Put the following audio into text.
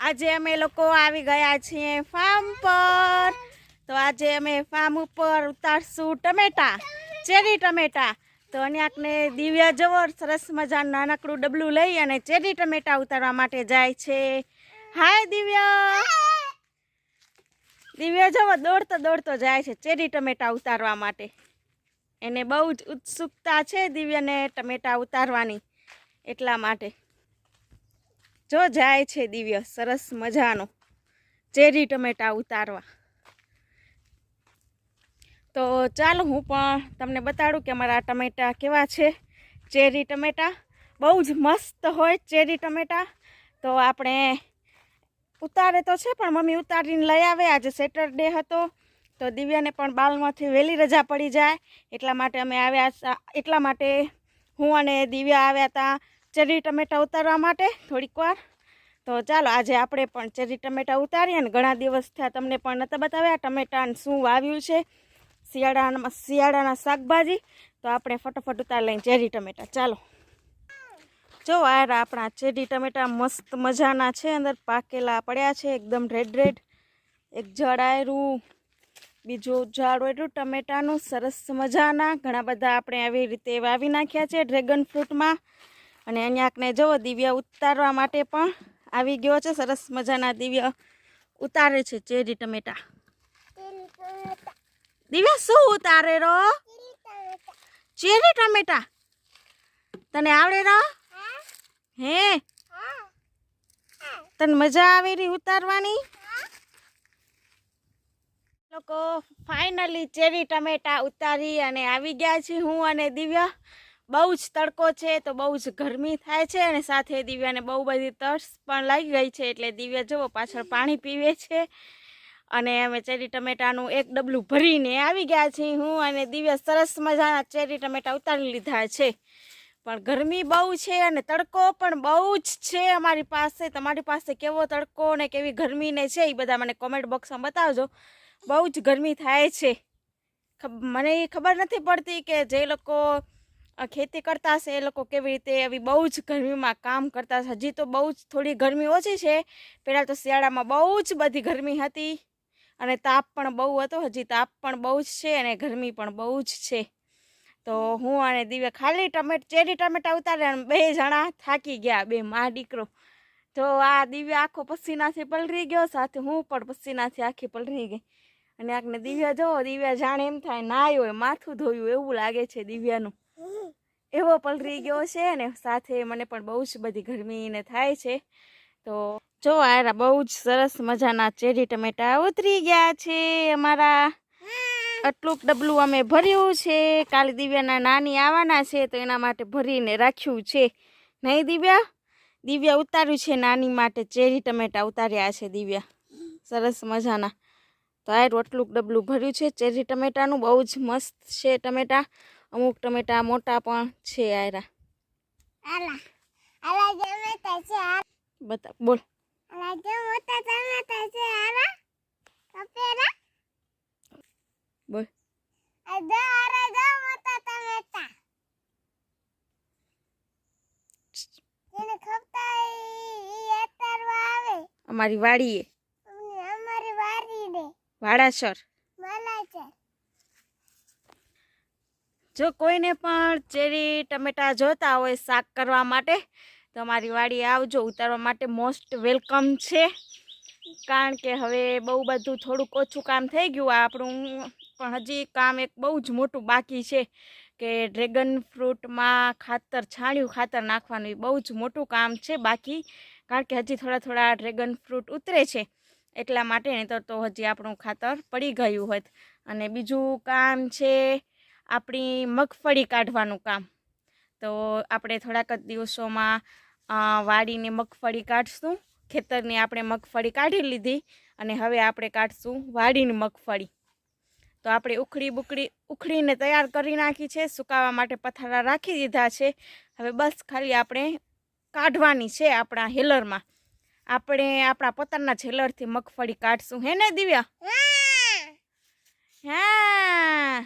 આજે અમે લોકો આવી ગયા છીએ ફાર્મ પર. તો આજે અમે ફાર્મ ઉપર ઉતારશું ટમેટા, ચેરી ટમેટા. તો અન્યાકને દિવ્ય જવો સરસ મજાનું નાનકડું ડબલું લઈ અને ચેરી ટમેટા ઉતારવા માટે જાય છે. હાય દિવ્ય. દિવ્ય જવો દોડતો દોડતો જાય છે ચેરી ટમેટા ઉતારવા માટે. એને બહુ જ ઉત્સુકતા છે દિવ્યને ટમેટા ઉતારવાની એટલા માટે. જો જાય છે દિવ્ય, સરસ મજાનો. ચેરી ટમેટા ઉતારવા. તો ચાલો હું પણ તમને બતાડું કે અમારા ટમેટા કેવા છે. ચેરી ટમેટા, બહુ જ મસ્ત હોય ચેરી ટમેટા. તો આપણે ઉતારે તો છે, પણ મમ્મી ઉતારીને લઈ આવે. આજે સેટરડે હતો, તો દિવ્યાને પણ બાલમાંથી વહેલી રજા પડી જાય. એટલા માટે અમે આવ્યા એટલા માટે હું અને દિવ્યા આવ્યા હતા. ચેરી ટમેટા ઉતારવા માટે થોડીક વાર. તો ચાલો, આજે આપણે પણ ચેરી ટમેટા ઉતારીએ અને ઘણા દિવસ થયા તમને પણ નતા બતાવ્યા. ટમેટાને શું વાવ્યું છે? શિયાળામાં શિયાળાના શાકભાજી. તો આપણે ફટાફટ ઉતાર લઈને ચેરી ટમેટા. ચાલો. જો, આ આપણા ચેરી ટમેટા મસ્ત મજાના છે. અંદર પાકેલા પડ્યા છે, એકદમ રેડ રેડ. એક જળાયરું બીજું ઝાડવેરું ટમેટાનું સરસ મજાના. ઘણા બધા આપણે આવી રીતે વાવી નાખ્યા છે ડ્રેગન ફ્રૂટમાં. અને અહીંયાકને જુઓ દિવ્ય ઉતારવા માટે પણ આવી ગયો છે. સરસ મજાના દિવ્ય ઉતારે છે. ચેરી ટમેટા. દિવ્ય શું ઉતારે રો? ચેરી ટમેટા. તને આવડે રો? હે? તને મજા આવે રી ઉતારવાની? લોકો ફાઇનલી ચેરી ટમેટા ઉતારી અને આવી ગયા છે હું અને દિવ્ય. બહુ જ તડકો છે, તો બહુ જ ગરમી થાય છે અને સાથે દિવ્યાને બહુ બધી તરસ પણ લાગી ગઈ છે, એટલે દિવ્ય જુઓ પાછળ પાણી પીવે છે. અને અમે ચેરી ટમેટાનું એક ડબલું ભરીને આવી ગયા છીએ હું અને દિવ્ય સરસ મજાના ચેરી ટમેટા ઉતારી લીધા છે. પણ ગરમી બહુ છે અને તડકો પણ બહુ જ છે અમારી પાસે. તમારી પાસે કેવો તડકો ને કેવી ગરમીને છે એ બધા મને કોમેન્ટ બોક્સમાં બતાવજો. બહુ જ ગરમી થાય છે. મને એ ખબર નથી પડતી કે જે લોકો ખેતી કરતા હશે એ લોકો કેવી રીતે એવી બહુ જ ગરમીમાં કામ કરતા હશે? હજી તો બહુ જ થોડી ગરમી ઓછી છે. પહેલાં તો શિયાળામાં બહુ જ બધી ગરમી હતી અને તાપ પણ બહુ હતો. હજી તાપ પણ બહુ જ છે અને ગરમી પણ બહુ જ છે. તો હું અને દિવ્ય ખાલી ટમેટ, ચેરી ટમેટા ઉતાર્યા અને બે જણા થાકી ગયા, બે મા દીકરો. તો આ દિવ્ય આખો પસીનાથી પલરી ગયો, સાથે હું પણ પસીનાથી આખી પલરી ગઈ. અને આખને દિવ્યા જો દિવ્યા જાણે એમ થાય નાયો માથું ધોયું એવું લાગે છે દિવ્યાનું. એવો પલરી ગયો છે ને સાથે મને પણ બહુ જ બધી ગરમી ને થાય છે. તો જો આ બહુ જ સરસ મજાના ચેરી ટમેટા ઉતરી ગયા છે અમારા. આટલું ડબલું અમે ભર્યું છે. કાલે દિવ્યાના નાની આવવાના છે તો એના માટે ભરીને રાખ્યું છે. નહીં દિવ્યા? દિવ્યા ઉતાર્યું છે નાની માટે ચેરી ટમેટા ઉતાર્યા છે દિવ્યા. સરસ મજાના. તો આ રોટલું ડબલું ભર્યું છે ચેરી ટમેટાનું. બહુ જ મસ્ત છે ટમેટા. અમુક ટમેટા મોટા પણ છે આયરા. બતા બોલ. બોલ. અમારી વાડીએ. અમારી વારી વાડાસર મલા છે જો કોઈને પણ ચેરી, ટમેટા જોતા હોય શાક કરવા માટે, તો અમારી વાડી આવજો. ઉતારવા માટે મોસ્ટ વેલકમ છે. કારણ કે હવે બહુ બધું થોડુંક ઓછું કામ થઈ ગયું. આપણું પણ હજી કામ એક બહુ જ મોટું બાકી છે કે ડ્રેગન ફ્રૂટમાં ખાતર, છાણિયું ખાતર નાખવાનું એ બહુ જ મોટું કામ છે બાકી. કારણ કે હજી થોડા થોડા ડ્રેગન ફ્રૂટ ઉતરે છે. એટલા માટે નહીં તો હજી આપણું ખાતર પડી ગયું હોત. અને બીજું કામ છે આપણી મગફળી કાઢવાનું કામ. તો આપણે થોડાક જ દિવસોમાં વાડીને મગફળી કાઢશું. ખેતરની આપણે મગફળી કાઢી લીધી અને હવે આપણે કાઢશું વાડીની મગફળી. તો આપણે ઉખડી બુકડી ઉખડીને તૈયાર કરી નાખી છે સુકાવા માટે પથારા રાખી દીધા છે. હવે બસ ખાલી આપણે કાઢવાની છે આપણા હેલરમાં. આપણે આપણા પોતાના હેલરથી મગફળી કાઢશું. હે ને દિવ્યા? હા!